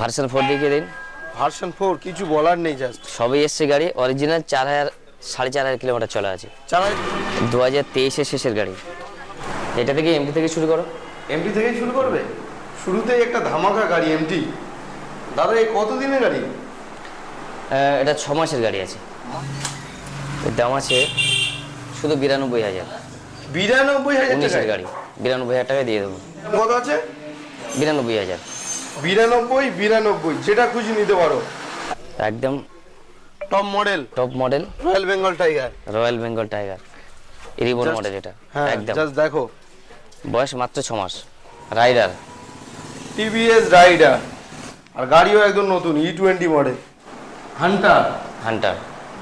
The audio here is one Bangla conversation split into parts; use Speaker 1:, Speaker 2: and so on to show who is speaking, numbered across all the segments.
Speaker 1: ভার্সন ফোর দেখিয়ে দিন।
Speaker 2: ভার্সন ফোর কিছু বলার নেই জাস্ট
Speaker 1: সবই এসছে গাড়ি অরিজিনাল চার হাজার সাড়ে চার হাজার কিলোমিটার চলা আছে। দু হাজার তেইশের শেষের গাড়ি। এটা থেকে এমপি থেকে শুরু করো।
Speaker 2: এমটি থেকেই শুরু করবে? শুরুতেই একটা ধামাকা গাড়ি এমটি দাদা এই কত দিনের গাড়ি
Speaker 1: এটা ছ মাসের গাড়ি আছে। দাম আছে শুধু বিরানব্বই হাজার।
Speaker 2: বিরানব্বই হাজার
Speaker 1: গাড়ি। বিরানব্বই হাজার টাকায় দিয়ে দেবো।
Speaker 2: কত আছে?
Speaker 1: বিরানব্বই হাজার।
Speaker 2: বিরানব্বই বিরানব্বই যেটা খুশি নিতে পারো।
Speaker 1: একদম
Speaker 2: top model
Speaker 1: top model
Speaker 2: royal Bengal tiger
Speaker 1: royal Bengal tiger reborn model এটা
Speaker 2: হ্যাঁ
Speaker 1: একদম।
Speaker 2: জাস্ট দেখো।
Speaker 1: বয়স মাত্র ছ মাস। রাইডার
Speaker 2: টিভিএস রাইডার আর গাড়িও একদম নতুন E twenty model hunter
Speaker 1: hunter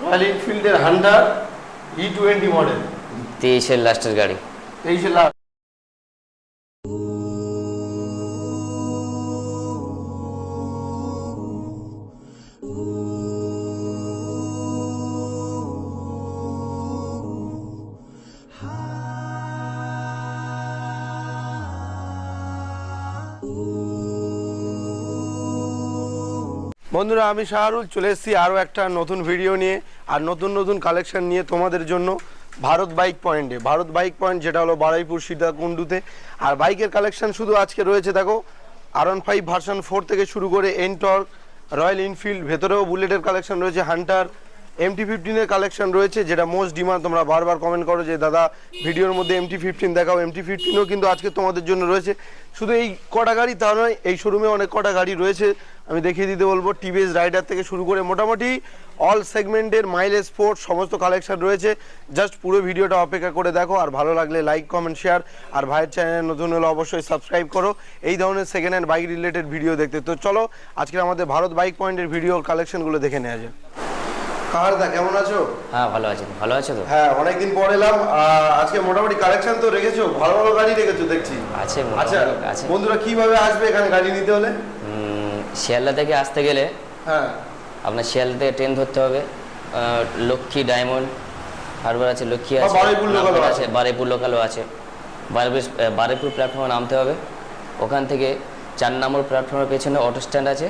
Speaker 2: royal এনফিল্ডের hunter E twenty model
Speaker 1: তেইশের লাস্টের গাড়ি।
Speaker 2: তেইশে লাখ বন্ধুরা, আমি শাহরুল, চলে এসেছি আরও একটা নতুন ভিডিও নিয়ে আর নতুন নতুন কালেকশন নিয়ে তোমাদের জন্য ভারত বাইক পয়েন্টে ভারত বাইক পয়েন্ট যেটা হলো বারাইপুর, সীতাকুণ্ডুতে। আর বাইকের কালেকশন শুধু আজকে রয়েছে, দেখো R one five version four থেকে শুরু করে এনটর্ক রয়্যাল এনফিল্ড ভেতরেও বুলেটের কালেকশন রয়েছে হান্টার এমটি ফিফটিনের কালেকশন রয়েছে, যেটা মোস্ট ডিমান্ড তোমরা বারবার কমেন্ট করো যে, দাদা ভিডিওর মধ্যে এমটি ফিফটিন দেখাও। এমটি ফিফটিনও কিন্তু আজকে তোমাদের জন্য রয়েছে। শুধু এই কটা গাড়ি তা নয়, এই শোরুমে অনেক কটা গাড়ি রয়েছে। আমি দেখিয়ে দিতে বলব টিভিএস রাইডার থেকে শুরু করে মোটামুটি অল সেগমেন্টের মাইলেজ স্পোর্ট সমস্ত কালেকশন রয়েছে। জাস্ট পুরো ভিডিওটা অপেক্ষা করে দেখো। আর ভালো লাগলে লাইক কমেন্ট শেয়ার আর ভাইয়ের চ্যানেল নতুন হলে অবশ্যই সাবস্ক্রাইব করো। এই ধরনের second hand bike related video দেখতে। তো চলো আজকে আমাদের ভারত বাইক পয়েন্টের ভিডিও কালেকশনগুলো দেখে নেওয়া যায় কাহারদা কেমন আছো?
Speaker 1: হ্যাঁ ভালো ভালো আছে তো?
Speaker 2: হ্যাঁ অনেকদিন পর এলাম। আজকে মোটামুটি কালেকশন তো রেখেছো। ভালো ভালো গাড়ি রেখেছো দেখছি।
Speaker 1: আছে
Speaker 2: আচ্ছা বন্ধুরা কীভাবে আসবে এখানে গাড়ি নিতে হলে?
Speaker 1: শিয়ালদা থেকে আসতে গেলে
Speaker 2: হ্যাঁ।
Speaker 1: আপনার শিয়ালদা থেকে ট্রেন ধরতে হবে। লক্ষ্মী ডায়মন্ড হারবার আছে লক্ষ্মী আছে
Speaker 2: আছে।
Speaker 1: বারুইপুর লোকালও আছে। বারুইপুর আহ, বারুইপুর প্ল্যাটফর্মে নামতে হবে। ওখান থেকে চার নম্বর প্ল্যাটফর্মের পেছনে অটো স্ট্যান্ড আছে।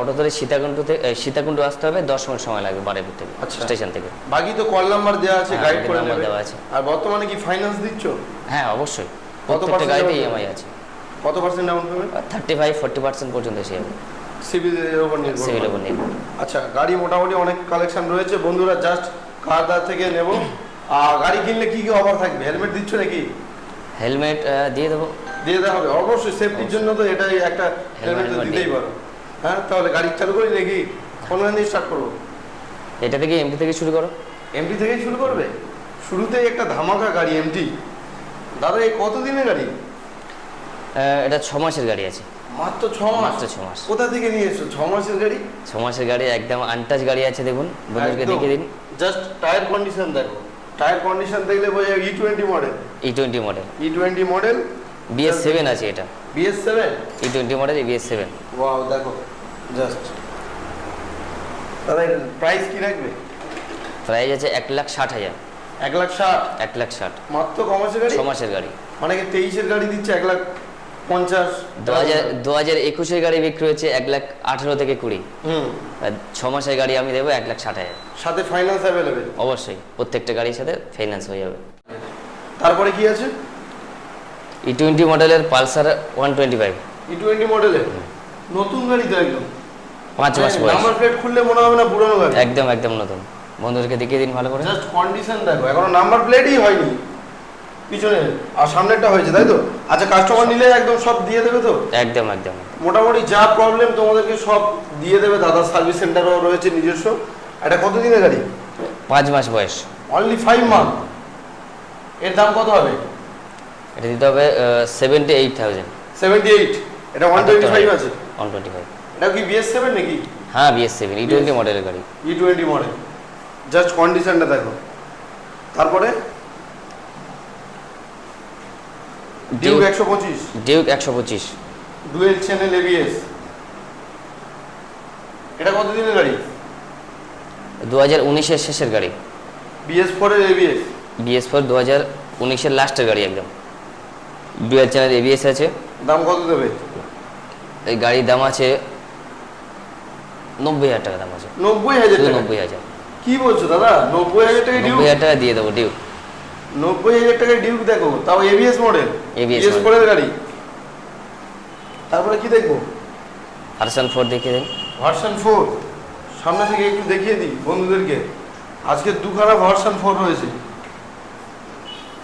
Speaker 1: অটো ধরে সীতাকুণ্ডতে আহ, সীতাকুণ্ড আসতে হবে দশ মিনিট সময় লাগবে বারেপুর থেকে
Speaker 2: আচ্ছা।
Speaker 1: স্টেশন থেকে।
Speaker 2: বাকি তো কল নাম্বার দেওয়া আছে
Speaker 1: হ্যাঁ,
Speaker 2: গাইড
Speaker 1: বাকি
Speaker 2: করে
Speaker 1: দেওয়া আছে।
Speaker 2: আর বর্তমানে কি ফাইন্যান্স দিচ্ছ?
Speaker 1: হ্যাঁ অবশ্যই। প্রত্যেকটা গাড়িতে ইএমআই আছে।
Speaker 2: কত percent down payment
Speaker 1: thirty five forty percent পর্যন্ত এসে যাবে।
Speaker 2: সিভিলের উপর নির্ভর
Speaker 1: সিভিল
Speaker 2: করে।
Speaker 1: উপর নির্ভর।
Speaker 2: আচ্ছা গাড়ি মোটামুটি অনেক কালেকশন রয়েছে। বন্ধুরা জাস্ট কারদার থেকে নেব। আর গাড়ি কিনলে কি কি অফার থাকবে? হেলমেট দিচ্ছ নাকি?
Speaker 1: হেলমেট দিয়ে দেবো।
Speaker 2: দিয়ে দেওয়া হবে। অবশ্যই সেফটির জন্য তো এটাই একটা হেলমেট তো দিতেই পারো। হ্যাঁ তাহলে গাড়ি চালু করি নাকি? কোনখান দিয়ে স্টার্ট করব?
Speaker 1: এটা থেকে এমপি থেকে শুরু করো।
Speaker 2: এমটি থেকেই শুরু করবে? শুরুতেই একটা ধামাকা গাড়ি এমটি দাদা এই কত দিনের গাড়ি?
Speaker 1: এটা ছ মাসের গাড়ি আছে।
Speaker 2: মাত্র ছ মাস?
Speaker 1: ছ মাস।
Speaker 2: কোথা থেকে নিয়ে এসছো? ছ মাসের গাড়ি?
Speaker 1: ছ মাসের গাড়ি একদম আনটাচ গাড়ি আছে দেখুন। বন্ধুদেরকে দেখিয়ে দিন।
Speaker 2: জাস্ট টায়ার কন্ডিশন দেখো। টায়ার কন্ডিশন দেখলে বোঝা E twenty model
Speaker 1: E twenty model
Speaker 2: E twenty model
Speaker 1: BS seven আছে এটা।
Speaker 2: BS seven
Speaker 1: E twenty model BS seven
Speaker 2: wow দেখো। জাস্ট দাদা প্রাইস কি রাখবে?
Speaker 1: প্রাইস আছে এক লাখ ষাট হাজার।
Speaker 2: এক লাখ ষাট?
Speaker 1: এক লাখ ষাট।
Speaker 2: মাত্র কমাসের গাড়ি?
Speaker 1: ছ মাসের গাড়ি।
Speaker 2: মানে তেইশের গাড়ি দিচ্ছে এক লাখ পঞ্চাশ
Speaker 1: দু হাজার। একুশের গাড়ি বিক্রি হচ্ছে এক লাখ আঠেরো থেকে কুড়ি।
Speaker 2: হুম।
Speaker 1: আর ছ মাসের গাড়ি আমি দেবো এক লাখ ষাট হাজার।
Speaker 2: সাথে ফাইন্যান্স অ্যাভেলেবেল
Speaker 1: অবশ্যই প্রত্যেকটা গাড়ির সাথে ফাইন্যান্স হয়ে যাবে।
Speaker 2: তারপরে কি আছে?
Speaker 1: ই টোয়েন্টি মডেলের Pulsar one twenty five
Speaker 2: E twenty মডেলের নতুন গাড়ি তো একদম।
Speaker 1: পাঁচ মাস বয়স।
Speaker 2: নাম্বার প্লেট খুললে মনে হবে না পুরানো গাড়ি।
Speaker 1: একদম একদম নতুন। বন্ধুদেরকে দেখিয়ে দিন ভালো করে।
Speaker 2: জাস্ট কন্ডিশন দেখো এখনও নাম্বার প্লেটই হয়নি। পিছনে আর সামনেরটা হয়েছে তাই তো? আচ্ছা কাস্টমার নিলে একদম সব দিয়ে দেবে তো?
Speaker 1: একদম একদম।
Speaker 2: মোটামুটি যা প্রবলেম তোমাদেরকে সব দিয়ে দেবে দাদা সার্ভিস সেন্টারও রয়েছে নিজস্ব। এটা কত দিনের গাড়ি?
Speaker 1: পাঁচ মাস বয়স।
Speaker 2: অনলি ফাইভ মান্থ এর দাম কত হবে?
Speaker 1: এটা দিতে হবে seventy eight thousand
Speaker 2: seventy eight এটা ওয়ান টোয়েন্টি ফাইভ আছে?
Speaker 1: ওয়ান টোয়েন্টি ফাইভ
Speaker 2: এটা কি বিএস সেভেন নাকি?
Speaker 1: হ্যাঁ বিএস সেভেন ই টোয়েন্টি মডেলের গাড়ি।
Speaker 2: ই টোয়েন্টি মডেল জাস্ট কন্ডিশনটা দেখো। তারপরে? ডিউক একশো পঁচিশ।
Speaker 1: ডিউক একশো পঁচিশ।
Speaker 2: ডুয়েল চ্যানেল এবিএস এটা কত দিনের গাড়ি?
Speaker 1: দু হাজার উনিশের শেষের গাড়ি।
Speaker 2: বিএস ফোরের এবিএস
Speaker 1: বিএস ফোর দু হাজার উনিশের লাস্টের গাড়ি একদম। ডুয়েল চ্যানেল এবিএস আছে।
Speaker 2: দাম কত দেবে?
Speaker 1: এই গাড়ির দাম আছে নব্বই হাজার টাকা দাম আছে।
Speaker 2: নব্বই হাজার টাকা।
Speaker 1: নব্বই হাজার।
Speaker 2: কি বলছো দাদা? নব্বই হাজার টাকা
Speaker 1: নব্বই হাজার টাকা দিয়ে দেবো ডিউ
Speaker 2: নব্বই হাজার টাকা ডিউক দেখো তাও এবিএস মডেল এবিএস। মডেল গাড়ি। তারপরে কি দেখব?
Speaker 1: হারসান ফোর দেখিয়ে দিন।
Speaker 2: ভার্সন ফোর সামনে থেকে একটু দেখিয়ে দিই বন্ধুদেরকে। আজকে দুখানা ভার্সন ফোর রয়েছে।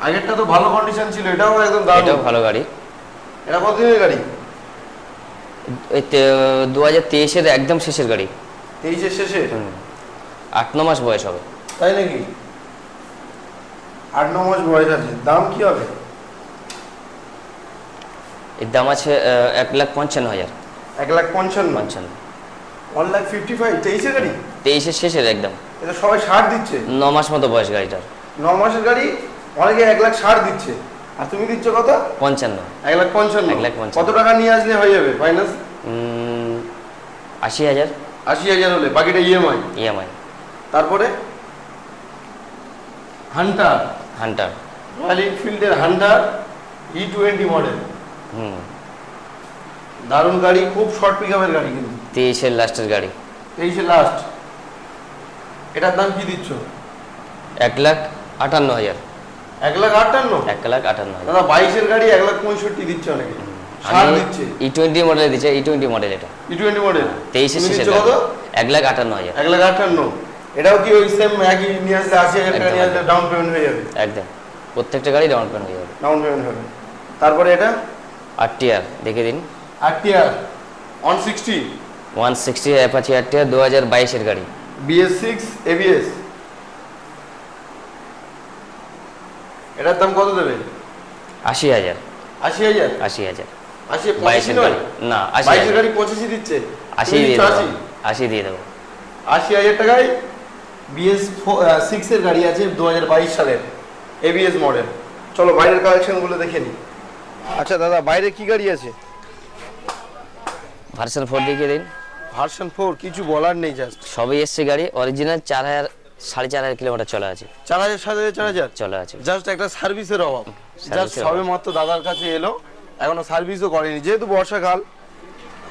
Speaker 2: আগেরটা তো ভালো কন্ডিশন ছিল এটাও একদম
Speaker 1: এটাও ভালো গাড়ি।
Speaker 2: এটা কতদিনের গাড়ি?
Speaker 1: দু হাজার তেইশের একদম শেষের গাড়ি।
Speaker 2: তেইশের শেষে?
Speaker 1: আট ন মাস বয়স হবে।
Speaker 2: তাই নাকি? আট ন মাস বয়স আছে দাম কি হবে?
Speaker 1: এর দাম আছে এক লাখ পঞ্চান্ন হাজার।
Speaker 2: এক লাখ পঞ্চান্ন?
Speaker 1: পঞ্চান্ন।
Speaker 2: ওয়ান লাখ ফিফটি ফাইভ তেইশের গাড়ি?
Speaker 1: তেইশের শেষের একদম।
Speaker 2: এটা সবাই ষাট দিচ্ছে।
Speaker 1: ন মাস মতো বয়স গাড়িটার।
Speaker 2: ন মাসের গাড়ি অনেকে এক লাখ ষাট দিচ্ছে। আর তুমি দিচ্ছ কত?
Speaker 1: পঞ্চান্ন।
Speaker 2: এক লাখ পঞ্চান্ন।
Speaker 1: এক লাখ পঞ্চান্ন।
Speaker 2: কত টাকা নিয়ে আসলে হয়ে যাবে? ফাইন্যান্স
Speaker 1: আশি হাজার।
Speaker 2: আশি হাজার হলে বাকিটা ইএমআই
Speaker 1: ইএমআই
Speaker 2: তারপরে? হান্টার
Speaker 1: হান্টার
Speaker 2: রয়্যাল এনফিল্ডের হান্টার ই টোয়েন্টি মডেল
Speaker 1: হুম।
Speaker 2: দারুণ গাড়ি খুব শর্ট পিকআপের গাড়ি কিন্তু।
Speaker 1: তেইশের লাস্টের গাড়ি।
Speaker 2: তেইশে লাস্ট এটার দাম কি দিচ্ছ?
Speaker 1: এক লাখ আটান্ন হাজার।
Speaker 2: এক লাখ আটান্ন?
Speaker 1: এক লাখ আটান্ন হাজার।
Speaker 2: দাদা বাইশের গাড়ি এক লাখ পঁয়ষট্টি দিচ্ছে অনেকে। দিচ্ছে।
Speaker 1: ই টোয়েন্টি মডেল দিচ্ছে ই টোয়েন্টি মডেল এটা।
Speaker 2: ই টোয়েন্টি মডেল
Speaker 1: তেইশের শেষের এক লাখ আটান্ন হাজার।
Speaker 2: এক লাখ আটান্ন। এটাও কি ওই সেম একই নিয়ে আশি হাজার নিয়ে আসলে ডাউন পেমেন্ট হয়ে যাবে?
Speaker 1: একদম। প্রত্যেকটা গাড়ি ডাউন পেমেন্ট হয়ে যাবে।
Speaker 2: ডাউন পেমেন্ট হবে। তারপরে এটা?
Speaker 1: আর টিয়ার দেখে দিন।
Speaker 2: RTR one sixty
Speaker 1: one sixty Apache আর টিয়ার দু হাজার বাইশের গাড়ি
Speaker 2: বিএস সিক্স এবিএস এটার দাম কত দেবে?
Speaker 1: আশি হাজার।
Speaker 2: আশি হাজার?
Speaker 1: আশি হাজার।
Speaker 2: আশি
Speaker 1: বাইশের গাড়ি। না আশি
Speaker 2: গাড়ি পঁচাশি দিচ্ছে।
Speaker 1: আশি দিয়ে দেবো।
Speaker 2: আশি
Speaker 1: দিয়ে দেবো।
Speaker 2: আশি হাজার টাকায় বিএস সিক্স এর গাড়ি আছে দু হাজার বাইশ সালের এবিএস মডেল চলো বাইরের কালেকশনগুলো দেখে নিই আচ্ছা দাদা বাইরে কি গাড়ি আছে?
Speaker 1: ভার্সন ফোর দেখিয়ে দিন।
Speaker 2: ভার্সন ফোর কিছু বলার নেই জাস্ট
Speaker 1: সবই এসছে গাড়ি অরিজিনাল চার হাজার সাড়ে চার হাজার কিলোমিটার চলে আছে।
Speaker 2: চার হাজার হাজার চার হাজার?
Speaker 1: চলে আছে।
Speaker 2: জাস্ট একটা সার্ভিসের অভাব। জাস্ট সবে মাত্র দাদার কাছে এলো এখনও সার্ভিসও করেনি। যেহেতু বর্ষাকাল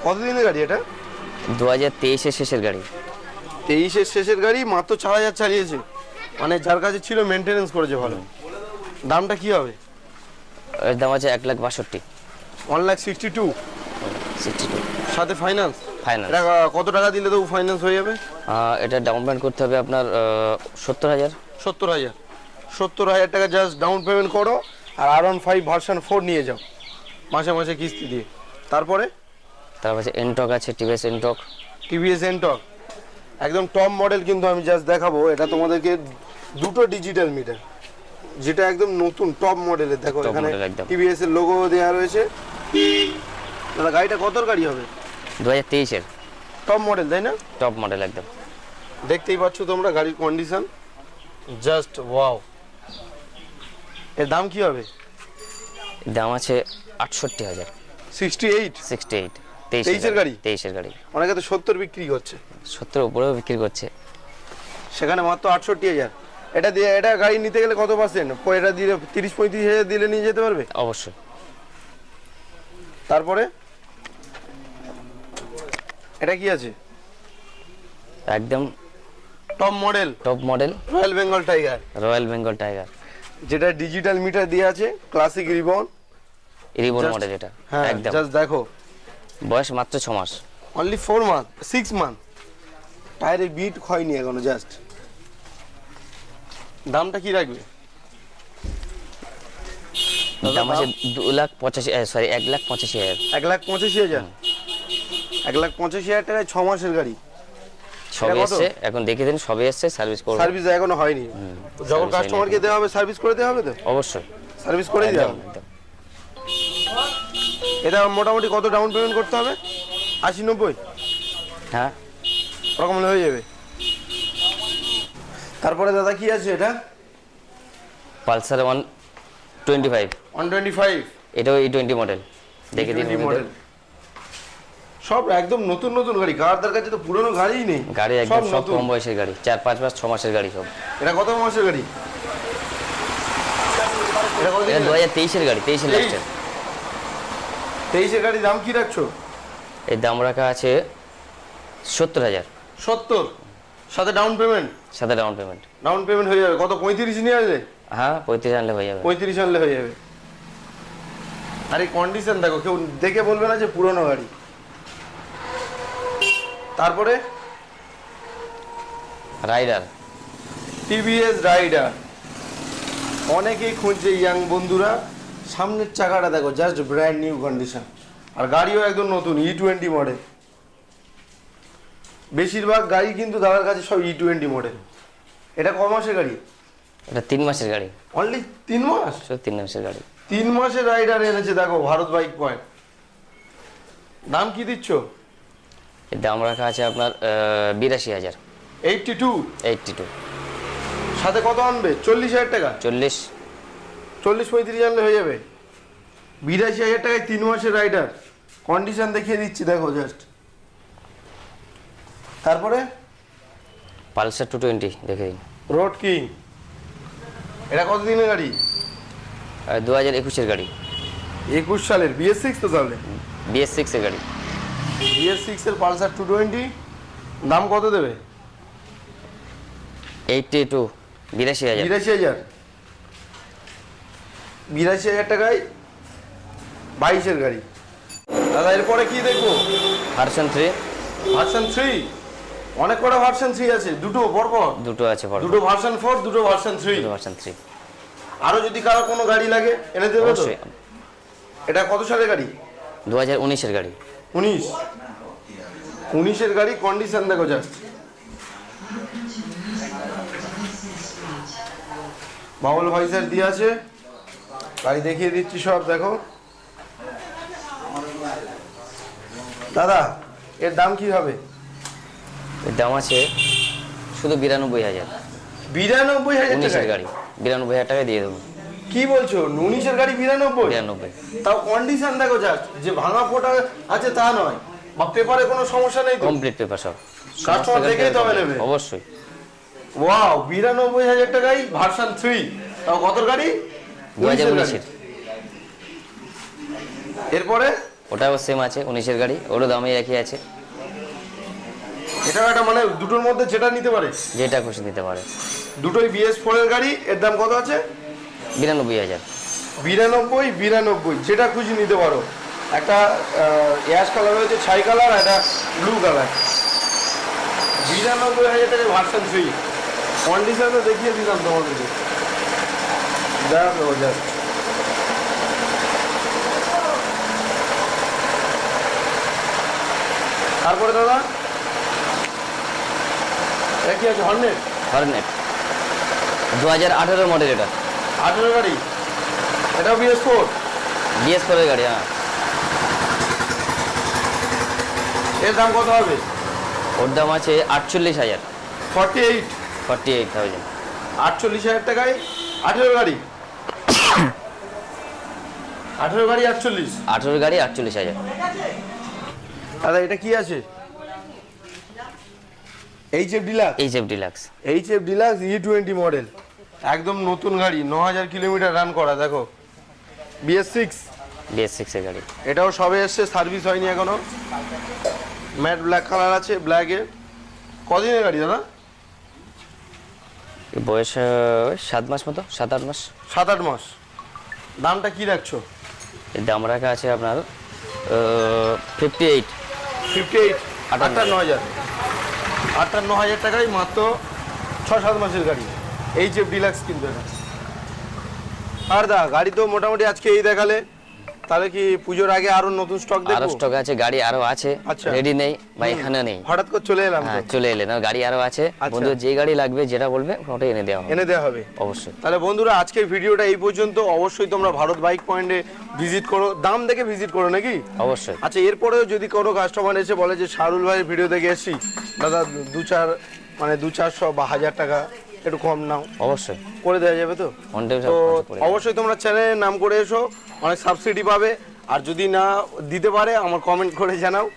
Speaker 2: কতদিনের গাড়ি এটা?
Speaker 1: দু হাজার তেইশের শেষের গাড়ি।
Speaker 2: তেইশের শেষের গাড়ি মাত্র চার হাজার চালিয়েছে। মানে যার কাছে ছিল মেনটেনেন্স করেছে ভালো। দামটা কি হবে?
Speaker 1: এর দাম আছে এক লাখ বাষট্টি।
Speaker 2: One lakh sixty two
Speaker 1: sixty two
Speaker 2: সাথে ফাইন্যান্স এটা কত টাকা দিলে তো ফাইন্যান্স হয়ে যাবে?
Speaker 1: এটা ডাউন পেমেন্ট করতে হবে আপনার সত্তর হাজার।
Speaker 2: সত্তর হাজার। সত্তর হাজার টাকা জাস্ট ডাউন পেমেন্ট করো আর R one five version four নিয়ে যাও। মাসে মাসে কিস্তি দিয়ে। তারপরে?
Speaker 1: তারপর এনটক আছে টিভিএস এনটক
Speaker 2: টিভিএস এনটক একদম টপ মডেল কিন্তু আমি জাস্ট দেখাবো। এটা তোমাদেরকে দুটো ডিজিটাল মিটার যেটা একদম নতুন টপ মডেলের দেখো এখানে। টিভিএস এর লোগো দেওয়া রয়েছে। দাদা গাড়িটা কত গাড়ি হবে?
Speaker 1: দু হাজার তেইশের।
Speaker 2: টপ মডেল তাই না?
Speaker 1: টপ মডেল একদম।
Speaker 2: দেখতেই পাচ্ছ তোমরা গাড়ির কন্ডিশন জাস্ট ওয়াও এর দাম কি হবে?
Speaker 1: দাম আছে আটষট্টি হাজার।
Speaker 2: সিক্সটি এইট
Speaker 1: সিক্সটি এইট
Speaker 2: তেইশের গাড়ি?
Speaker 1: তেইশের গাড়ি।
Speaker 2: অনেকে তো সত্তর বিক্রি করছে।
Speaker 1: সত্তর উপরেও বিক্রি করছে।
Speaker 2: সেখানে মাত্র আটষট্টি হাজার। এটা দিয়ে এটা গাড়ি নিতে গেলে কত পার্সেন্ট এটা দিলে তিরিশ পঁয়ত্রিশ হাজার দিলে নিয়ে যেতে পারবে?
Speaker 1: অবশ্যই।
Speaker 2: তারপরে? এটা কি আছে?
Speaker 1: একদম
Speaker 2: top model
Speaker 1: top model
Speaker 2: royal Bengal tiger
Speaker 1: royal Bengal tiger
Speaker 2: যেটা ডিজিটাল মিটার দিয়ে আছে ক্লাসিক রিবন
Speaker 1: রিবন মডেল এটা।
Speaker 2: হ্যাঁ
Speaker 1: একদম।
Speaker 2: জাস্ট দেখো।
Speaker 1: বয়স মাত্র ছ মাস।
Speaker 2: Only four month six month টায়ারে বিট হয়নি এখনও জাস্ট দামটা কি রাখবে?
Speaker 1: দাম আছে দু লাখ পঁচাশি সরি এক লাখ পঁচাশি হাজার।
Speaker 2: এক লাখ পঁচাশি হাজার? এক লাখ পঁচাশি হাজার টাকায় ছ মাসের গাড়ি।
Speaker 1: সবে? এসছে এখন দেখে দিন সবে এসছে সার্ভিস করব
Speaker 2: সার্ভিস এখনও হয়নি। যখন কাস্টমারকে দেওয়া হবে সার্ভিস করে দেওয়া হবে তো?
Speaker 1: অবশ্যই।
Speaker 2: সার্ভিস করে দেওয়া হবে। এটা মোটামুটি কত ডাউন পেমেন্ট করতে হবে? আশি নব্বই?
Speaker 1: হ্যাঁ।
Speaker 2: ওরকম হয়ে যাবে। তারপরে দাদা কি আছে এটা?
Speaker 1: Pulsar one twenty five.
Speaker 2: One twenty five.
Speaker 1: এটাও এই টোয়েন্টি মডেল। দেখে দিন
Speaker 2: মডেল। সব একদম নতুন নতুন গাড়ি। কারদার কাছে তো পুরনো গাড়িই নেই।
Speaker 1: গাড়ি একদম সব। কম বয়সের গাড়ি। চার পাঁচ মাস ছ মাসের গাড়ি সব।
Speaker 2: এটা কত মাসের গাড়ি? এটা কত
Speaker 1: দু হাজার তেইশের গাড়ি তেইশের
Speaker 2: তেইশ?
Speaker 1: লাস্টের
Speaker 2: তেইশের গাড়ি দাম কি রাখছো?
Speaker 1: এর দাম রাখা আছে সত্তর হাজার।
Speaker 2: সত্তর? সাথে ডাউন পেমেন্ট
Speaker 1: সাথে ডাউন পেমেন্ট
Speaker 2: ডাউন পেমেন্ট হয়ে যাবে। কত পঁয়ত্রিশ নিয়ে আসলে
Speaker 1: হ্যাঁ পঁয়ত্রিশ আনলে হয়ে যাবে।
Speaker 2: পঁয়ত্রিশ আনলে হয়ে যাবে। আর এই কন্ডিশন দেখো কেউ দেখে বলবে না যে পুরনো গাড়ি। তারপরে?
Speaker 1: রাইডার
Speaker 2: টিভিএস রাইডার অনেকেই খুঁজছে ইয়াং বন্ধুরা। সামনের চাকাটা দেখো জাস্ট ব্র্যান্ড নিউ কন্ডিশন আর গাড়িও একদম নতুন ই টোয়েন্টি মডেল বেশিরভাগ গাড়ি কিন্তু দাদার কাছে সব ই টোয়েন্টি মডেল এটা ক মাসের গাড়ি?
Speaker 1: এটা তিন মাসের গাড়ি।
Speaker 2: অনলি তিন মাস?
Speaker 1: তিন মাসের গাড়ি।
Speaker 2: তিন মাসের রাইডার এনেছে দেখো ভারত বাইক পয়েন্ট দাম কি দিচ্ছ?
Speaker 1: এর দাম রাখা আছে আপনার বিরাশি হাজার।
Speaker 2: এইটটি টু
Speaker 1: এইটটি টু
Speaker 2: সাথে কত আনবে? চল্লিশ হাজার টাকা?
Speaker 1: চল্লিশ।
Speaker 2: চল্লিশ পঁয়ত্রিশ আনলে হয়ে যাবে। বিরাশি হাজার টাকায় তিন মাসের রাইডার কন্ডিশন দেখিয়ে দিচ্ছি দেখো জাস্ট তারপরে?
Speaker 1: পালসার টু টোয়েন্টি দেখে
Speaker 2: রোড কিং এটা কত দিনের গাড়ি?
Speaker 1: দু হাজার একুশের গাড়ি।
Speaker 2: একুশ সালের বিএস সিক্স তো তাহলে?
Speaker 1: বিএস সিক্সের গাড়ি।
Speaker 2: বিএস সিক্সের পালসার টু টোয়েন্টি দাম কত দেবে?
Speaker 1: এইটটি টু বিরাশি হাজার।
Speaker 2: বিরাশি হাজার। বিরাশি হাজার টাকায় বাইশের গাড়ি। দাদা এরপরে কি দেখব?
Speaker 1: ভার্সন থ্রি
Speaker 2: ভার্সন থ্রি অনেক কটা ভার্সন থ্রি আছে। দুটো পরপর?
Speaker 1: দুটো আছে
Speaker 2: দুটো ভার্সন ফোর দুটো ভার্সন থ্রি
Speaker 1: ভার্সন থ্রি
Speaker 2: আরও যদি কারও কোনো গাড়ি লাগে এনে দেবে তো? এটা কত সালের গাড়ি?
Speaker 1: দু হাজার উনিশের গাড়ি।
Speaker 2: উনিশ। উনিশের গাড়ি কন্ডিশন দেখো জাস্ট বাবল ভাইসার দিয়ে আছে। গাড়ি দেখিয়ে দিচ্ছি সব দেখো। দাদা এর দাম কি হবে?
Speaker 1: এর দাম আছে শুধু বিরানব্বই হাজার।
Speaker 2: বিরানব্বই হাজার
Speaker 1: উনিশের গাড়ি। বিরানব্বই হাজার টাকায় দিয়ে দেবো।
Speaker 2: কি বলছো? উনিশের গাড়ি বিরানব্বই?
Speaker 1: বিরানব্বই।
Speaker 2: তাও কন্ডিশন দেখো জাস্ট যে ভাঙা ফোটা আছে তা নয়। বা পেপারে কোনো সমস্যা নেই
Speaker 1: কমপ্লিট পেপার সব। সমস্ত
Speaker 2: দেখেই তবে। নেবে।
Speaker 1: অবশ্যই।
Speaker 2: ওয়াও বিরানব্বই হাজার টাকাই ভার্সন থ্রি তাও কত গাড়ি?
Speaker 1: দু হাজার উনিশের।
Speaker 2: এরপরে?
Speaker 1: ওটাও সেম আছে উনিশের গাড়ি ওরও দামই একই আছে।
Speaker 2: এটাও একটা মানে দুটোর মধ্যে যেটা নিতে পারে।
Speaker 1: যেটা খুশি দিতে পারে।
Speaker 2: দুটোই বিএস ফোর এর গাড়ি এর দাম কত আছে?
Speaker 1: বিরানব্বই হাজার।
Speaker 2: বিরানব্বই বিরানব্বই যেটা খুশি নিতে পারো। একটা অ্যাশ কালার রয়েছে ছাই কালার আর একটা ব্লু কালার বিরানব্বই হাজার টাকা ভার্সন থ্রি কন্ডিশন তো দেখিয়ে দিলাম তোমাদেরকে। দেখো জাস্ট তারপরে দাদা এটা কি আছে হর্নেট
Speaker 1: হরনেট দু হাজার আঠেরো মডেল এটা
Speaker 2: আঠেরো গাড়ি এটাও বিএস ফোর
Speaker 1: বিএস ফোরের গাড়ি হ্যাঁ
Speaker 2: এর দাম কত হবে
Speaker 1: ওর দাম আছে আটচল্লিশ হাজার
Speaker 2: forty eight
Speaker 1: forty eight thousand
Speaker 2: আটচল্লিশ হাজার টাকায় আঠেরো গাড়ি আঠেরো গাড়ি আটচল্লিশ।
Speaker 1: আঠেরো গাড়ি আটচল্লিশ হাজার।
Speaker 2: দাদা এটা কি আছে? H F deluxe
Speaker 1: H F deluxe
Speaker 2: H F deluxe E twenty model একদম নতুন গাড়ি ন হাজার কিলোমিটার রান করা দেখো। বিএস সিক্স
Speaker 1: বিএস সিক্সের গাড়ি।
Speaker 2: এটাও সবে এসছে সার্ভিস হয়নি এখনও। ম্যাট ব্ল্যাক কালার আছে ব্ল্যাকে কদিনের গাড়ি দাদা?
Speaker 1: বয়স সাত মাস মতো সাত আট মাস।
Speaker 2: সাত আট মাস। দামটা কি রাখছো?
Speaker 1: এর দাম রাখা আছে আপনার ফিফটি এইট
Speaker 2: ফিফটি এইট
Speaker 1: আটান্ন।
Speaker 2: হাজার। আটান্ন হাজার টাকায় মাত্র ছ সাত মাসের গাড়ি। এইচ এফ ডিলাক্স কিনতে আর দা গাড়ি তো মোটামুটি আজকে এই দেখালে তাহলে কি পুজোর আগে আরও নতুন স্টক আরও
Speaker 1: স্টক আছে গাড়ি আরও আছে।
Speaker 2: আচ্ছা।
Speaker 1: রেডি নেই বা এখানে নেই।
Speaker 2: হঠাৎ করে চলে এলাম
Speaker 1: হ্যাঁ চলে এলেন। গাড়ি আরও আছে।
Speaker 2: আচ্ছা।
Speaker 1: বন্ধু যে গাড়ি লাগবে যেটা বলবে ওটা এনে দেওয়া হবে।
Speaker 2: এনে দেওয়া হবে।
Speaker 1: অবশ্যই।
Speaker 2: তাহলে বন্ধুরা আজকের ভিডিওটা এই পর্যন্ত। অবশ্যই তোমরা ভারত বাইক পয়েন্টে ভিজিট করো। দাম দেখে ভিজিট করো নাকি?
Speaker 1: অবশ্যই।
Speaker 2: আচ্ছা এরপরেও যদি কোনো কাস্টমার এসে বলে যে শাহরুল ভাইয়ের ভিডিও দেখে এসছি। দাদা দু চার মানে দু চারশো বা হাজার টাকা একটু কম নাও।
Speaker 1: অবশ্যই।
Speaker 2: করে দেওয়া যাবে তো? তো অবশ্যই তোমরা চ্যানেলে নাম করে এসো অনেক সাবসিডি পাবে। আর যদি না দিতে পারে আমার কমেন্ট করে জানাও।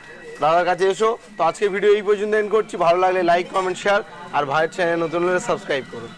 Speaker 2: দাদার কাছে এসো। তো আজকে ভিডিও এই পর্যন্ত এন্ড করছি। ভালো লাগলে লাইক কমেন্ট শেয়ার আর ভাইয়ের চ্যানেল নতুন হলে সাবস্ক্রাইব করো।